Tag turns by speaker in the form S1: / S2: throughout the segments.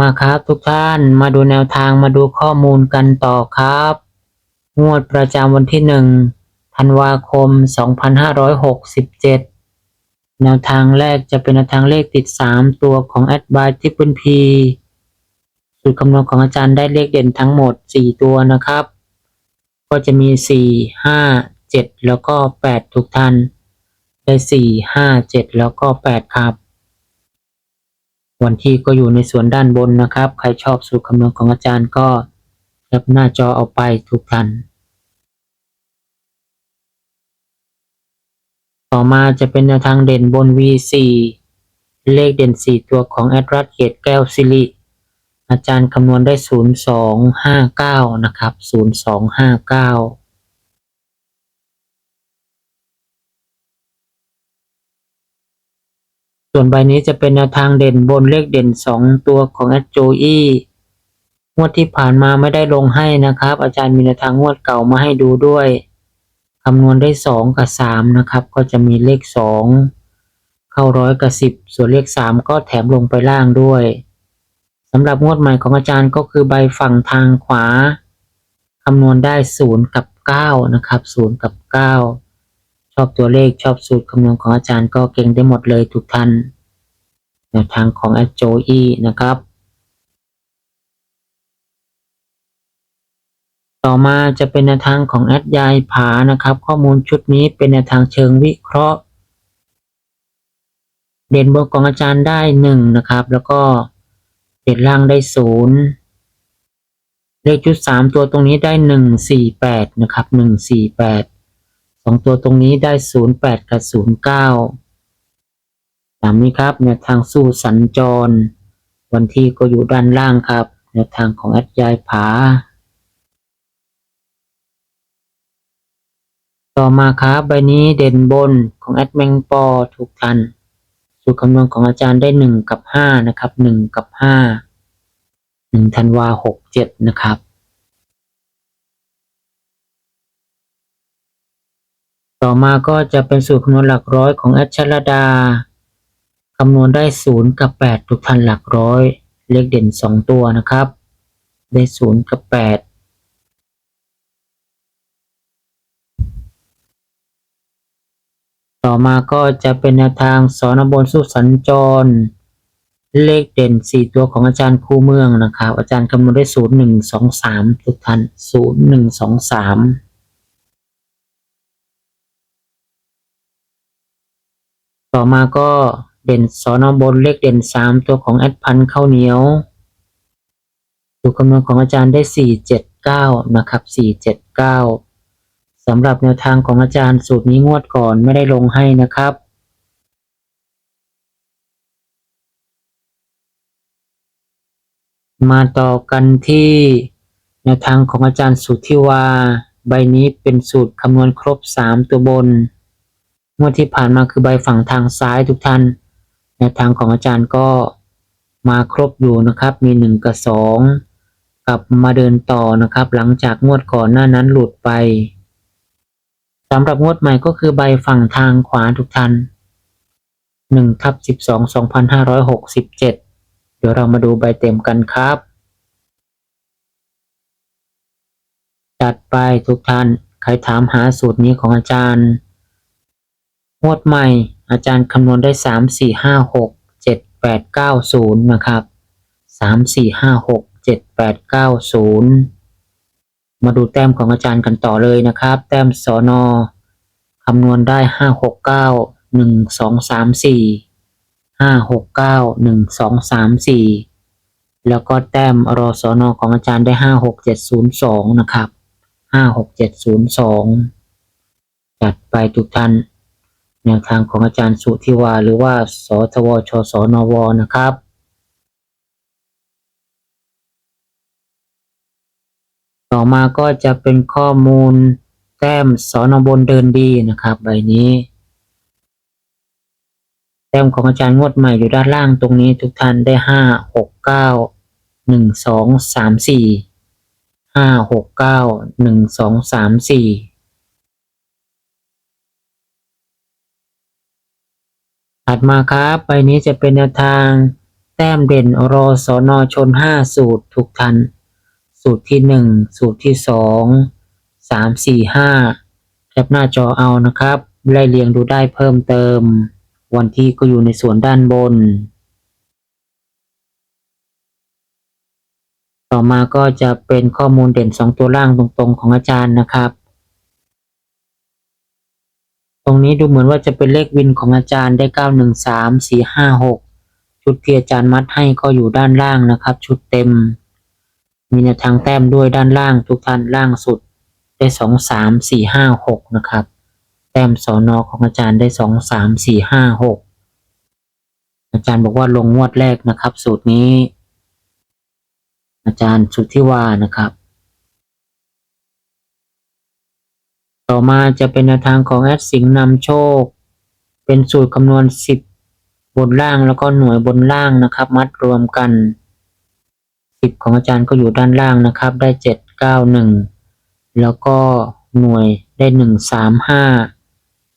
S1: มาครับทุกท่านมาดูแนวทางมาดูข้อมูลกันต่อครับ งวดประจำวันที่หนึ่งธันวาคม 2567 แนวทางแรกจะเป็นแนวทางเลขติด 3 ตัวของแอดบายทิปเปิลพีสูตรคำนวณของอาจารย์ได้เลขเด่นทั้งหมด 4 ตัวนะครับ ก็จะมี 4 5 7 แล้วก็ 8 ทุกท่านได้ 4 5 7 แล้วก็ 8 ครับ วันที่ก็อยู่ในส่วนด้านบนนะครับ ใครชอบสูตรคำนวณของอาจารย์ก็แคปหน้าจอเอาไปทุกท่านต่อมาจะเป็นแนวทางเด่นบน V4 เลขเด่น 4 ตัวของแอดรัสเกตแก้วสิริอาจารย์คำนวณได้ 0259 นะครับ 0259 ส่วนใบนี้จะเป็นแนวทางเด่นบนเลขเด่น 2 ตัวของแอดโจอี้งวดที่ผ่านมาไม่ได้ลงให้นะครับ อาจารย์มีแนวทางงวดเก่ามาให้ดูด้วยคำนวณได้ 2 กับ 3 นะครับ ก็จะมีเลข 2 เข้าร้อยกับ 10 ส่วนเลข 3 ก็แถมลงไปล่างด้วยสำหรับงวดใหม่ของอาจารย์ก็คือใบฝั่งทางขวาคำนวณได้ 0 กับ 9 นะครับ 0 กับ 9 ชอบตัวเลขชอบสูตรคำนวณของอาจารย์ก็เก่งได้หมดเลยทุกท่าน แนวทางของแอดโจอีนะครับ ต่อมาจะเป็นแนวทางของแอดยายผานะครับ ข้อมูลชุดนี้เป็นแนวทางเชิงวิเคราะห์ เด่นบนของอาจารย์ได้หนึ่งนะครับ แล้วก็เด่นล่างได้ศูนย์เลขชุดสามตัวตรงนี้ได้หนึ่งสี่แปดนะครับหนึ่งสี่แปดสองตัวตรงนี้ได้ศูนย์แปดกับศูนย์เก้า ตามนี้ครับแนวทางสู้สัญจร วันที่ก็อยู่ด้านล่างครับแนวทางของแอดยายผา ต่อมาครับใบนี้เด่นบนของแอดแมงปอทุกท่านสูตรคำนวณของอาจารย์ได้หนึ่งกับห้านะครับหนึ่งกับห้าหนึ่งธันวาหกเจ็ดนะครับต่อมาก็จะเป็นสูตรคำนวณหลักร้อยของแอดชลดา คำนวณได้ศูนย์กับแปดทุกท่านหลักร้อย เลขเด่นสองตัวนะครับ ได้ศูนย์กับแปดต่อมาก็จะเป็นแนวทางสอนบนสู้สัญจร เลขเด่นสี่ตัวของอาจารย์คู่เมืองนะครับ อาจารย์คำนวณได้ศูนย์หนึ่งสองสามทุกท่านศูนย์หนึ่งสองสามต่อมาก็ เด่นสอนอบนเลขเด่นสามตัวของแอดพันข้าวเหนียวสูตรคำนวณของอาจารย์ได้สี่เจ็ดเก้านะครับสี่เจ็ดเก้าสำหรับแนวทางของอาจารย์สูตรนี้งวดก่อนไม่ได้ลงให้นะครับมาต่อกันที่แนวทางของอาจารย์สุทธิวาใบนี้เป็นสูตรคำนวณครบสามตัวบน งวดที่ผ่านมาคือใบฝั่งทางซ้ายทุกท่าน แนวทางของอาจารย์ก็มาครบอยู่นะครับ มีหนึ่งกับสองกลับมาเดินต่อนะครับ หลังจากงวดก่อนหน้านั้นหลุดไปสำหรับงวดใหม่ก็คือใบฝั่งทางขวาทุกท่านหนึ่งทับสิบสองสองพันห้าร้อยหกสิบเจ็ดเดี๋ยวเรามาดูใบเต็มกันครับ จัดไปทุกท่าน ใครถามหาสูตรนี้ของอาจารย์ งวดใหม่อาจารย์คำนวณได้สามสี่ห้าหกเจ็ดแปดเก้าศูนย์นะครับสามสี่ห้าหกเจ็ดแปดเก้าศูนย์มาดูแต้มของอาจารย์กันต่อเลยนะครับ แต้มสอนอคำนวณได้ห้าหกเก้าหนึ่งสองสามสี่ห้าหกเก้าหนึ่งสองสามสี่แล้วก็แต้มรอสอนอของอาจารย์ได้ห้าหกเจ็ดศูนย์สองนะครับห้าหกเจ็ดศูนย์สองจัดไปทุกท่าน แนวทางของอาจารย์สุธิวา หรือว่าสทวชสนวนะครับต่อมาก็จะเป็นข้อมูลแต้มสอนบนเดินดีนะครับใบนี้ แต้มของอาจารย์งวดใหม่อยู่ด้านล่างตรงนี้ทุกท่านได้ห้าหกเก้าหนึ่งสองสามสี่ห้าหกเก้าหนึ่งสองสามสี่ ถัดมาครับใบนี้จะเป็นแนวทางแต้มเด่นรอสอนอชนห้าสูตรทุกท่านสูตรที่หนึ่งสูตรที่สองสามสี่ห้าแคปหน้าจอเอานะครับไล่เรียงดูได้เพิ่มเติม วันที่ก็อยู่ในส่วนด้านบน ต่อมาก็จะเป็นข้อมูลเด่นสองตัวล่างตรงๆของอาจารย์นะครับ ตรงนี้ดูเหมือนว่าจะเป็นเลขวินของอาจารย์ได้เก้าหนึ่งสามสี่ห้าหกชุดที่อาจารย์มัดให้ก็อยู่ด้านล่างนะครับ ชุดเต็ม มีแนวทางแต้มด้วยด้านล่างทุกท่านล่างสุดได้สองสามสี่ห้าหกนะครับ แต้มสอนอของอาจารย์ได้สองสามสี่ห้าหกอาจารย์บอกว่าลงงวดแรกนะครับ สูตรนี้ อาจารย์สุทธิวานะครับ ต่อมาจะเป็นแนวทางของแอดสิงห์นำโชค เป็นสูตรคำนวณสิบบนล่างแล้วก็หน่วยบนล่างนะครับ มัดรวมกันสิบของอาจารย์ก็อยู่ด้านล่างนะครับ ได้เจ็ดเก้าหนึ่งแล้วก็หน่วยได้หนึ่งสามห้า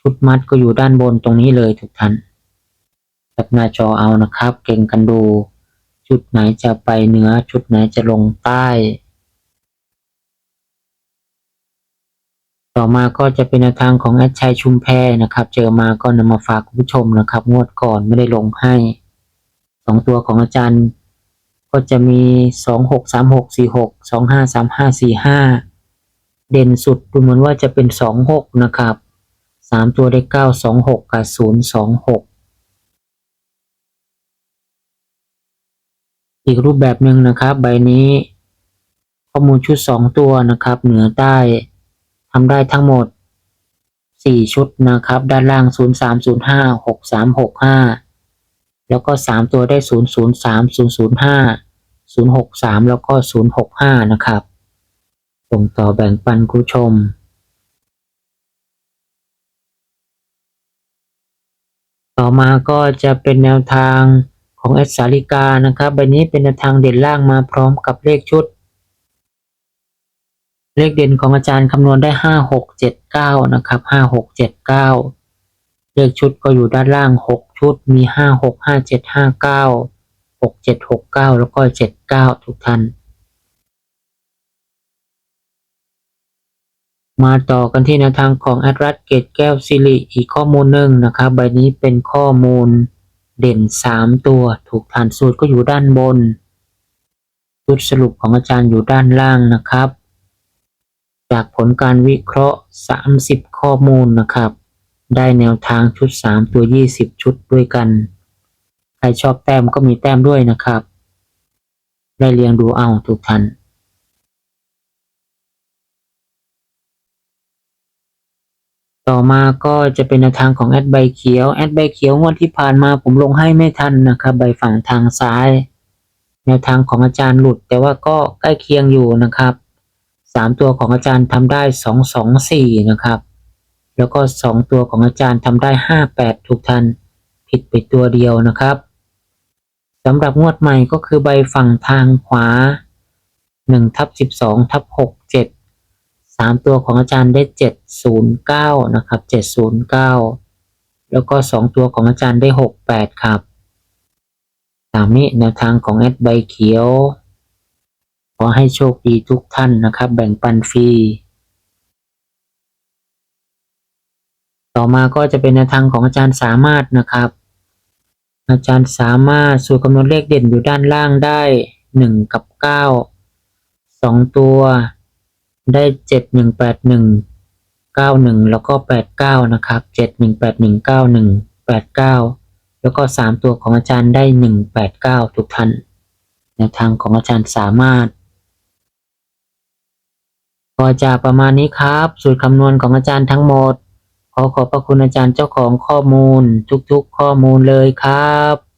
S1: ชุดมัดก็อยู่ด้านบนตรงนี้เลยทุกท่านจับหน้าจอเอานะครับ เก่งกันดู ชุดไหนจะไปเหนือชุดไหนจะลงใต้ ต่อมาก็จะเป็นทางของแอดชัยชุมแพนะครับ เจอมาก็นำมาฝากคุณผู้ชมนะครับ งวดก่อนไม่ได้ลงให้สองตัวของอาจารย์ ก็จะมีสองหกสามหกสี่หกสองห้าสามห้าสี่ห้าเด่นสุดดูเหมือนว่าจะเป็นสองหกนะครับสามตัวได้เก้าสองหกกับศูนย์สองหกอีกรูปแบบหนึ่งนะครับ ใบนี้ ข้อมูลชุดสองตัวนะครับ เหนือใต้ ทำได้ทั้งหมดสี่ชุดนะครับ ด้านล่างศูนย์สามศูนย์ห้าหกสามหกห้าแล้วก็สามตัวได้ศูนย์ศูนย์สามศูนย์ศูนย์ห้าศูนย์หกสามแล้วก็ศูนย์หกห้านะครับส่งต่อแบ่งปันคุณชมต่อมาก็จะเป็นแนวทางของแอดสาลิกานะครับใบนี้เป็นแนวทางเด่นล่างมาพร้อมกับเลขชุด เลขเด่นของอาจารย์คำนวณได้ห้าหกเจ็ดเก้านะครับห้าหกเจ็ดเก้าเลขชุดก็อยู่ด้านล่างหกชุดมีห้าหกห้าเจ็ดห้าเก้าหกเจ็ดหกเก้าแล้วก็เจ็ดเก้าทุกท่านมาต่อกันที่แนวทางของแอดรัสเกตแก้วซิริอีกข้อมูลหนึ่งนะครับใบนี้เป็นข้อมูลเด่นสามตัว ถูกฐานสูตรก็อยู่ด้านบน ชุดสรุปของอาจารย์อยู่ด้านล่างนะครับ จากผลการวิเคราะห์ 30 ข้อมูลนะครับ ได้แนวทางชุด 3 ตัว 20 ชุดด้วยกัน ใครชอบแต้มก็มีแต้มด้วยนะครับ ได้เรียงดูเอาทุกท่านต่อมาก็จะเป็นแนวทางของแอดใบเขียว แอดใบเขียวงวดที่ผ่านมาผมลงให้ไม่ทันนะครับใบฝั่งทางซ้าย แนวทางของอาจารย์หลุด แต่ว่าก็ใกล้เคียงอยู่นะครับ สามตัวของอาจารย์ทำได้สองสองสี่นะครับ แล้วก็สองตัวของอาจารย์ทำได้ห้าแปดทุกท่านผิดไปตัวเดียวนะครับสำหรับงวดใหม่ก็คือใบฝั่งทางขวาหนึ่งทับสิบสองทับหกเจ็ดสามตัวของอาจารย์ได้เจ็ดศูนย์เก้านะครับเจ็ดศูนย์เก้าแล้วก็สองตัวของอาจารย์ได้หกแปดครับตามนี้แนวทางของแอดใบเขียว อให้โชคดีทุกท่านนะครับ แบ่งปันฟรี ต่อมาก็จะเป็นแนวทางของอาจารย์สามารถนะครับ อาจารย์สามารถสูตรคำนวณเลขเด่นอยู่ด้านล่างได้หนึ่งกับเก้าสองตัว ได้เจ็ดหนึ่งแปดหนึ่งเก้าหนึ่งแล้วก็แปดเก้านะครับเจ็ดหนึ่งแปดหนึ่งเก้าหนึ่งแปดเก้าแล้วก็สามตัวของอาจารย์ได้หนึ่งแปดเก้าทุกท่านแนวทางของอาจารย์สามารถ ก็จะประมาณนี้ครับ สูตรคำนวณของอาจารย์ทั้งหมด ขอขอบพระคุณอาจารย์เจ้าของข้อมูล ทุกๆ ข้อมูลเลยครับ